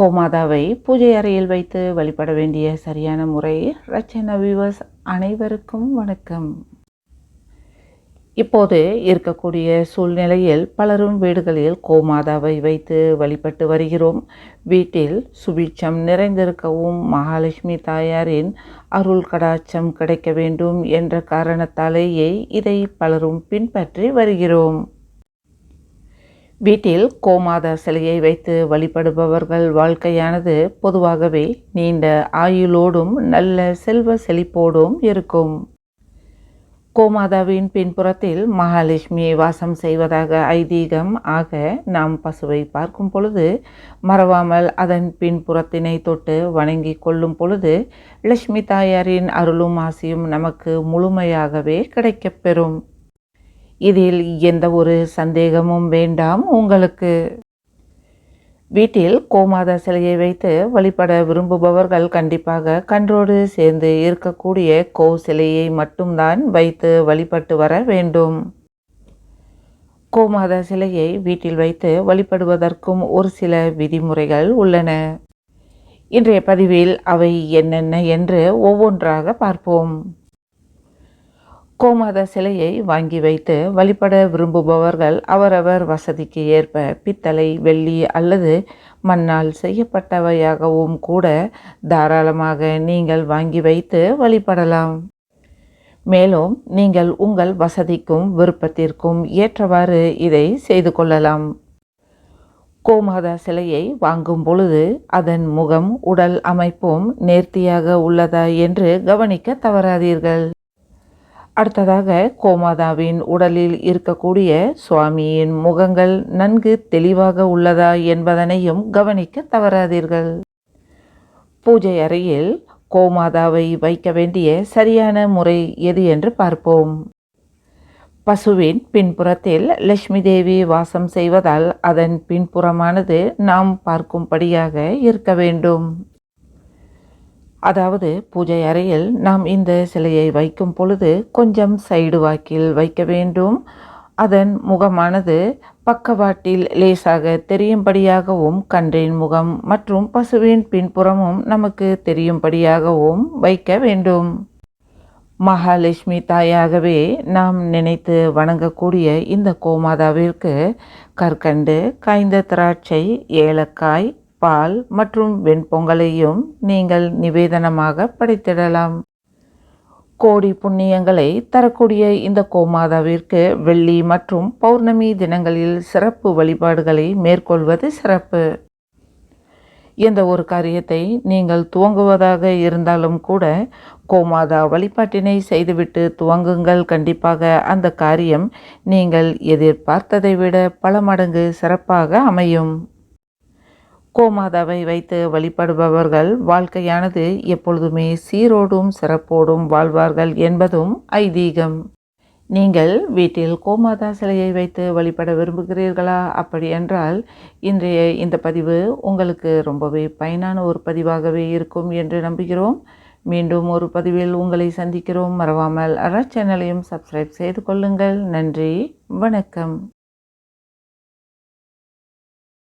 கோமாதாவை பூஜை அறையில் வைத்து வழிபட வேண்டிய சரியான முறை. ரச்சன வியூவர்ஸ் அனைவருக்கும் வணக்கம். இப்போது இருக்கக்கூடிய சூழ்நிலையில் பலரும் வீடுகளில் கோமாதாவை வைத்து வழிபட்டு வருகிறோம். வீட்டில் சுபிட்சம் நிறைந்திருக்கவும் மகாலட்சுமி தாயாரின் அருள் கடாட்சம் கிடைக்க வேண்டும் என்ற காரணத்தாலேயே இதை பலரும் பின்பற்றி வருகிறோம். வீட்டில் கோமாதா சிலையை வைத்து வழிபடுபவர்கள் வாழ்க்கையானது பொதுவாகவே நீண்ட ஆயுளோடும் நல்ல செல்வ செழிப்போடும் இருக்கும். கோமாதாவின் பின்புறத்தில் மகாலட்சுமி வாசம் செய்வதாக ஐதீகம் ஆக நாம் பசுவை பார்க்கும் பொழுது மறவாமல் அதன் பின்புறத்தினை தொட்டு வணங்கி கொள்ளும் பொழுது லட்சுமி தாயாரின் அருளும் ஆசியும் நமக்கு முழுமையாகவே கிடைக்கப்பெறும் இதில் எந்த ஒரு சந்தேகமும் வேண்டாம். உங்களுக்கு வீட்டில் கோமாதா சிலையை வைத்து வழிபட விரும்புபவர்கள் கண்டிப்பாக கன்றோடு சேர்ந்து இருக்கக்கூடிய கோ சிலையை மட்டும்தான் வைத்து வழிபட்டு வர வேண்டும். கோமாதா சிலையை வீட்டில் வைத்து வழிபடுவதற்கும் ஒரு சில விதிமுறைகள் உள்ளன. இன்றைய பதிவில் அவை என்னென்ன என்று ஒவ்வொன்றாக பார்ப்போம். கோமாத சிலையை வாங்கி வைத்து வழிபட விரும்புபவர்கள் அவரவர் வசதிக்கு ஏற்ப பித்தளை வெள்ளி அல்லது மண்ணால் செய்யப்பட்டவையாகவும் கூட தாராளமாக நீங்கள் வாங்கி வைத்து வழிபடலாம். மேலும் நீங்கள் உங்கள் வசதிக்கும் விருப்பத்திற்கும் ஏற்றவாறு இதை செய்து கொள்ளலாம். கோமாதா சிலையை வாங்கும் பொழுது அதன் முகம் உடல் அமைப்பும் நேர்த்தியாக உள்ளதா என்று கவனிக்க தவறாதீர்கள். அடுத்ததாக கோமாதாவின் உடலில் இருக்கக்கூடிய சுவாமியின் முகங்கள் நன்கு தெளிவாக உள்ளதா என்பதனையும் கவனிக்க தவறாதீர்கள். பூஜை அறையில் கோமாதாவை வைக்க வேண்டிய சரியான முறை எது என்று பார்ப்போம். பசுவின் பின்புறத்தில் லட்சுமி தேவி வாசம் செய்வதால் அதன் பின்புறமானது நாம் பார்க்கும்படியாக இருக்க வேண்டும். அதாவது பூஜை அறையில் நாம் இந்த சிலையை வைக்கும் பொழுது கொஞ்சம் சைடு வாக்கில் வைக்க வேண்டும். அதன் முகமானது பக்கவாட்டில் லேசாக தெரியும்படியாகவும் கன்றின் முகம் மற்றும் பசுவின் பின்புறமும் நமக்கு தெரியும்படியாகவும் வைக்க வேண்டும். மகாலட்சுமி தாயாகவே நாம் நினைத்து வணங்கக்கூடிய இந்த கோமாதாவிற்கு கற்கண்டு காய்ந்த திராட்சை ஏலக்காய் பால் மற்றும் வெண்பொங்கலையும் நீங்கள் நிவேதனமாக படைத்திடலாம். கோடி புண்ணியங்களை தரக்கூடிய இந்த கோமாதாவிற்கு வெள்ளி மற்றும் பௌர்ணமி தினங்களில் சிறப்பு வழிபாடுகளை மேற்கொள்வது சிறப்பு. எந்த ஒரு காரியத்தை நீங்கள் துவங்குவதாக இருந்தாலும் கூட கோமாதா வழிபாட்டினை செய்துவிட்டு துவங்குங்கள். கண்டிப்பாக அந்த காரியம் நீங்கள் எதிர்பார்த்ததை விட பல மடங்கு சிறப்பாக அமையும். கோமாதாவை வைத்து வழிபடுபவர்கள் வாழ்க்கையானது எப்பொழுதுமே சீரோடும் சிறப்போடும் வாழ்வார்கள் என்பதும் ஐதீகம். நீங்கள் வீட்டில் கோமாதா சிலையை வைத்து வழிபட விரும்புகிறீர்களா? அப்படி என்றால் இன்றைய இந்த பதிவு உங்களுக்கு ரொம்பவே பயனான ஒரு பதிவாகவே இருக்கும் என்று நம்புகிறோம். மீண்டும் ஒரு பதிவில் உங்களை சந்திக்கிறோம். மறவாமல் அற சேனலையும் சப்ஸ்கிரைப் செய்து கொள்ளுங்கள். நன்றி. வணக்கம்.